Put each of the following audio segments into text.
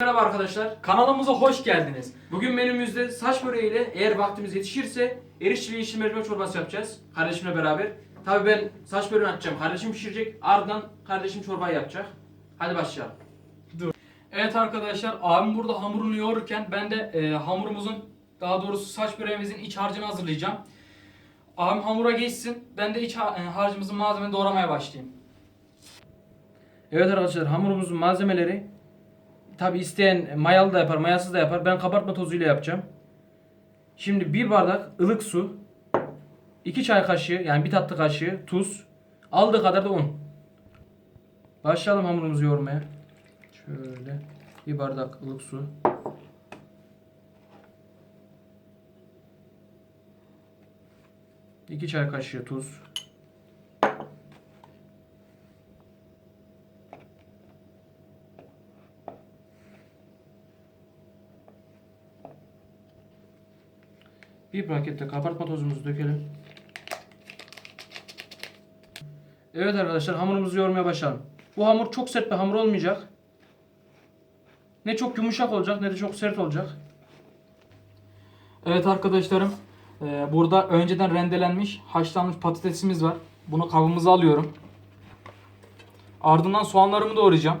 Merhaba arkadaşlar, kanalımıza hoş geldiniz. Bugün menümüzde saç böreğiyle eğer vaktimiz yetişirse erişçili yeşil mercimek çorbası yapacağız kardeşimle beraber. Tabii ben saç böreğini açacağım, kardeşim pişirecek, ardından kardeşim çorbayı yapacak. Hadi başlayalım. Evet arkadaşlar abim burada hamurunu yoğururken ben de e, hamurumuzun daha doğrusu saç böreğimizin iç harcını hazırlayacağım. Abim hamura geçsin ben de iç e, harcımızın malzemeni doğramaya başlayayım. Evet arkadaşlar, hamurumuzun malzemeleri tabi isteyen mayalı da yapar, mayasız da yapar. Ben kabartma tozuyla yapacağım. Şimdi bir bardak ılık su, 2 çay kaşığı yani bir tatlı kaşığı tuz, aldığı kadar da un. Başlayalım hamurumuzu yoğurmaya. Şöyle bir bardak ılık su. İki çay kaşığı tuz. Bir pakette kabartma tozumuzu dökelim. Evet arkadaşlar hamurumuzu yoğurmaya başlayalım. Bu hamur çok sert bir hamur olmayacak. Ne çok yumuşak olacak ne de çok sert olacak. Evet arkadaşlarım e, burada önceden rendelenmiş haşlanmış patatesimiz var. Bunu kabımıza alıyorum. Ardından soğanlarımı doğrayacağım.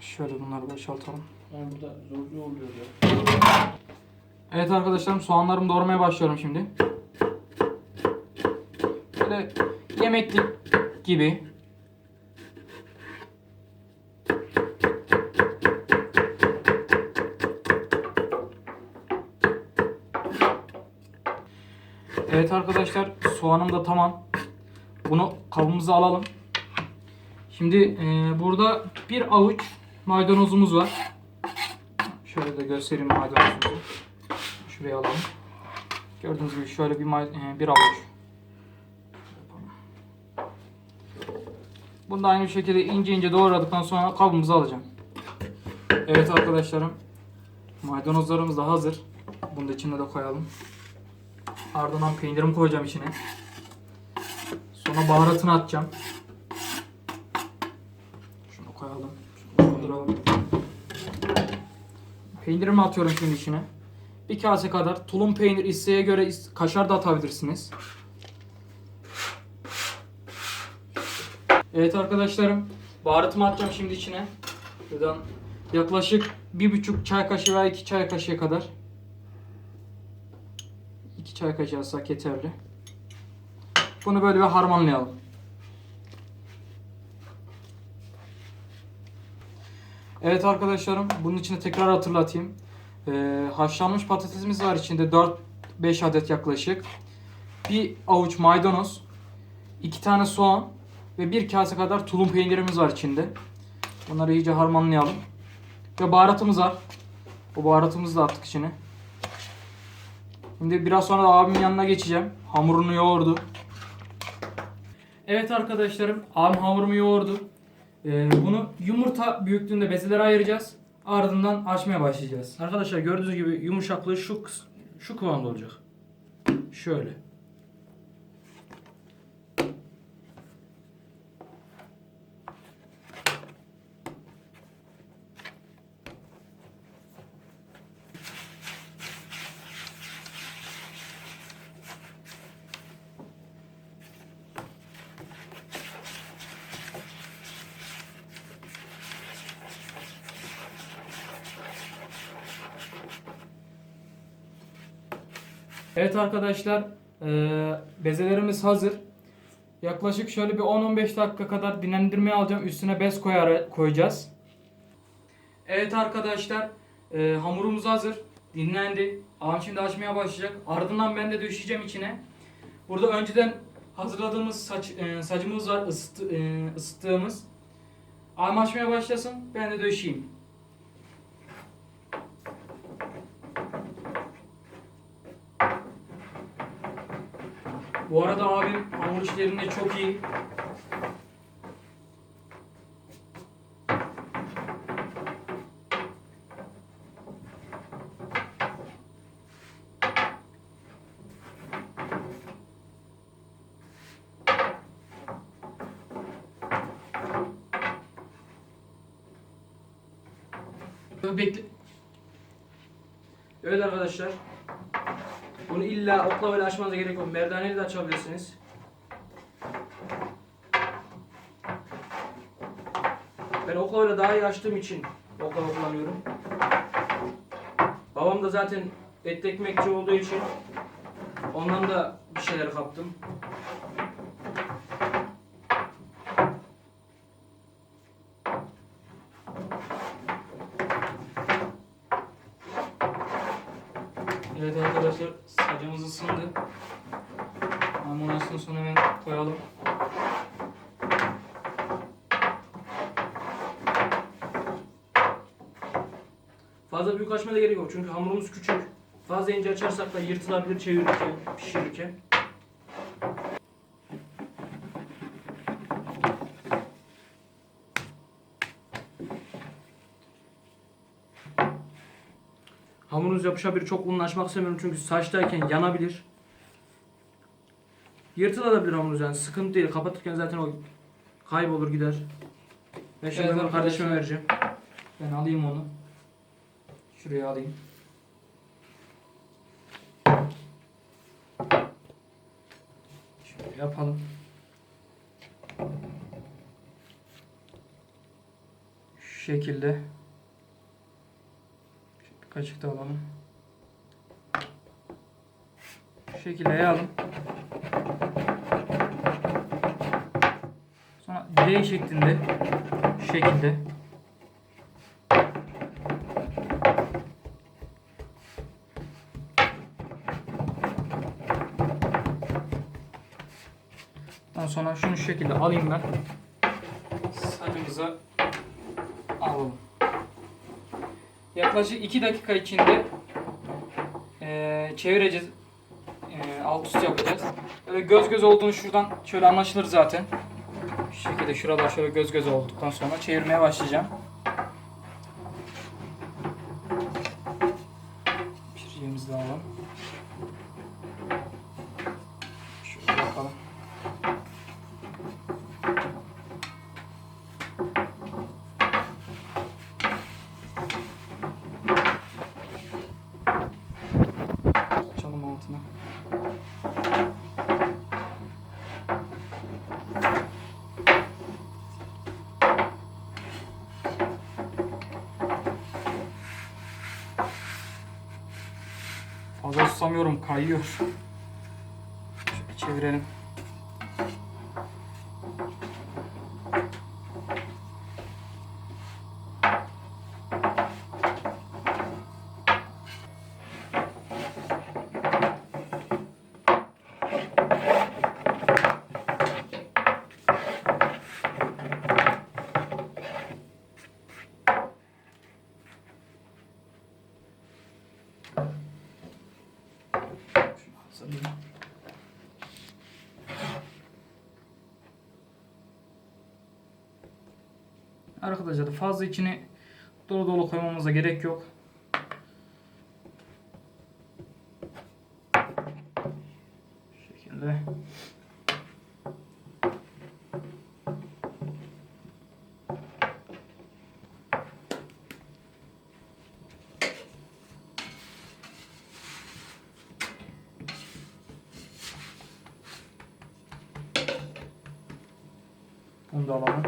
Şöyle bunları boşaltalım. Evet arkadaşlarım soğanlarımı doğramaya başlıyorum şimdi. Böyle yemeklik gibi. Evet arkadaşlar soğanım da tamam. Bunu kabımıza alalım. Şimdi e, burada bir avuç maydanozumuz var. Şöyle de göstereyim maydanozumuzu. Şuraya alalım. Gördüğünüz gibi şöyle bir e, bir avuç. Bunu da aynı şekilde ince ince doğradıktan sonra kabımıza alacağım. Evet arkadaşlarım. Maydanozlarımız da hazır. Bunu da içine de koyalım. Ardından peynirimi koyacağım içine. Sonra baharatını atacağım. Şunu koyalım. Şunu kaldıralım. Peynirimi atıyorum şimdi içine. Bir kase kadar tulum peynir isteğe göre kaşar da atabilirsiniz. Evet arkadaşlarım baharatımı atacağım şimdi içine. Buradan yaklaşık bir buçuk çay kaşığı veya iki çay kaşığı kadar. İki çay kaşığı atsak yeterli. Bunu böyle bir harmanlayalım. Evet arkadaşlarım bunun içine tekrar hatırlatayım. Ee, haşlanmış patatesimiz var içinde 4-5 adet yaklaşık. Bir avuç maydanoz, iki tane soğan ve bir kase kadar tulum peynirimiz var içinde. Bunları iyice harmanlayalım. Ve baharatımız var. O baharatımızı da attık içine. Şimdi biraz sonra da abimin yanına geçeceğim. Hamurunu yoğurdu. Evet arkadaşlarım, abim hamurumu yoğurdu. Ee, bunu yumurta büyüklüğünde bezelere ayıracağız. Ardından açmaya başlayacağız. Arkadaşlar gördüğünüz gibi yumuşaklığı şu şu kıvamda olacak. Şöyle. Evet arkadaşlar, eee, bezelerimiz hazır. Yaklaşık şöyle bir 10-15 dakika kadar dinlendirmeye alacağım. Üstüne bez koyar, koyacağız. Evet arkadaşlar, eee, hamurumuz hazır. Dinlendi. Ağam şimdi açmaya başlayacak. Ardından ben de döşeyeceğim içine. Burada önceden hazırladığımız saç, eee, sacımız var, ısıt, eee, ısıttığımız. Ağam açmaya başlasın, ben de döşeyeyim. Bu arada abim hamur işlerinde çok iyi. Bekle. Evet arkadaşlar. Bunu illa oklavayla açmanıza gerek yok. Merdaneyle de açabilirsiniz. Ben oklavayla daha iyi açtığım için oklava kullanıyorum. Babam da zaten et ekmekçi olduğu için ondan da bir şeyler kaptım. Evet arkadaşlar sacımız ısındı. Amonasını sonra hemen koyalım. Fazla büyük açmaya da gerek yok çünkü hamurumuz küçük. Fazla ince açarsak da yırtılabilir çevirirken, pişirirken. Hamurunuz yapışabilir. Çok unla açmak istemiyorum çünkü saçtayken yanabilir. Yırtılabilir hamurunuz yani sıkıntı değil. Kapatırken zaten o kaybolur gider. Ben şimdi Evet kardeşime vereceğim. Ben alayım onu. Şuraya alayım. Şöyle yapalım. Şu şekilde. Kaşık da alalım. Şu şekilde yayalım. Sonra D şeklinde şu şekilde Ondan sonra şunu şu şekilde alayım ben. Sacımıza alalım. Yaklaşık 2 dakika içinde eee, çevireceğiz. Eee, alt üst yapacağız. Böyle göz göz olduğunu şuradan şöyle anlaşılır zaten. Şu şekilde şuralar şöyle göz göz olduktan sonra çevirmeye başlayacağım. Pişireceğimizi de alalım. Şöyle bakalım. Açalım altına. Fazla susamıyorum, kayıyor. Şöyle çevirelim. Şunu hazırlayayım. Arkadaşlar fazla içini dolu dolu koymamıza gerek yok. Şu şekilde. Bunu da alalım.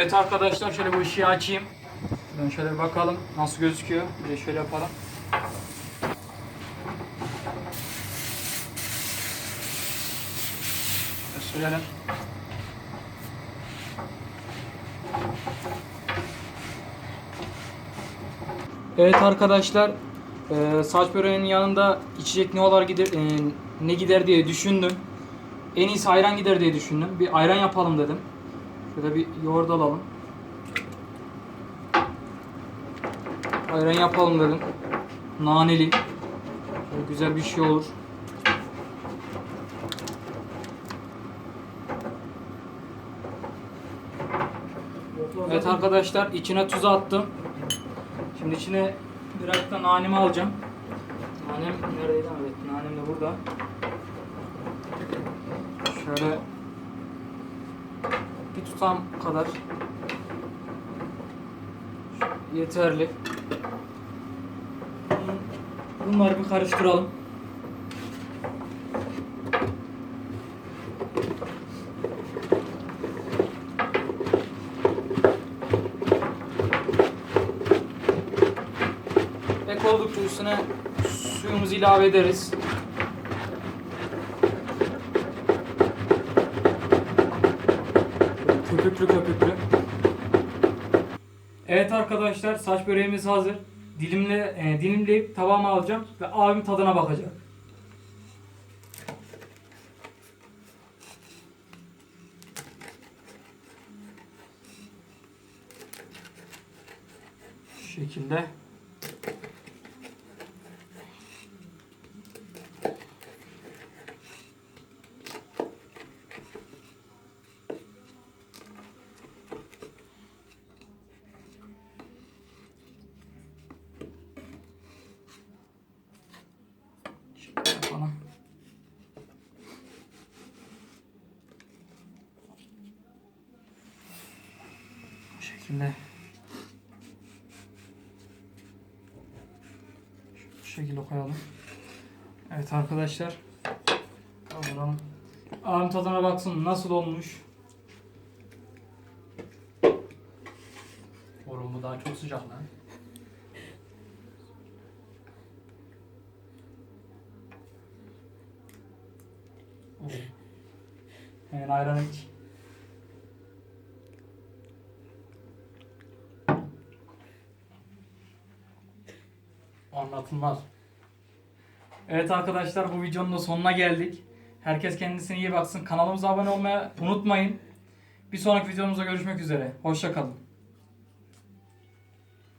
Evet arkadaşlar şöyle bu ışığı açayım. Ben şöyle bakalım nasıl gözüküyor. Bir de şöyle yapalım. Şöyle Sürelim. Evet arkadaşlar e, saç böreğinin yanında içecek ne olar gider e, ne gider diye düşündüm. En iyisi ayran gider diye düşündüm. Bir ayran yapalım dedim. Şöyle bir yoğurt alalım. Ayran yapalım dedim. Naneli. Şöyle güzel bir şey olur. Evet arkadaşlar içine tuz attım. Şimdi içine biraz da nanemi alacağım. Nanem neredeydi? Evet nanem de burada. Şöyle tutam kadar yeterli. Bunları bir karıştıralım. Ek oldukça üstüne suyumuzu ilave ederiz. Köpüklü köpüklü. Evet arkadaşlar saç böreğimiz hazır. Dilimle e, dilimleyip tabağıma alacağım ve abim tadına bakacak. Şu şekilde. Şöyle yapalım. Bu şekilde. Bu şekilde koyalım. Evet arkadaşlar. Kaldıralım. Ağam tadına baksın nasıl olmuş. Oğlum bu daha çok sıcak lan. Hemen ayran iç. Anlatılmaz. Evet arkadaşlar bu videonun da sonuna geldik. Herkes kendisine iyi baksın. Kanalımıza abone olmayı unutmayın. Bir sonraki videomuzda görüşmek üzere. Hoşçakalın.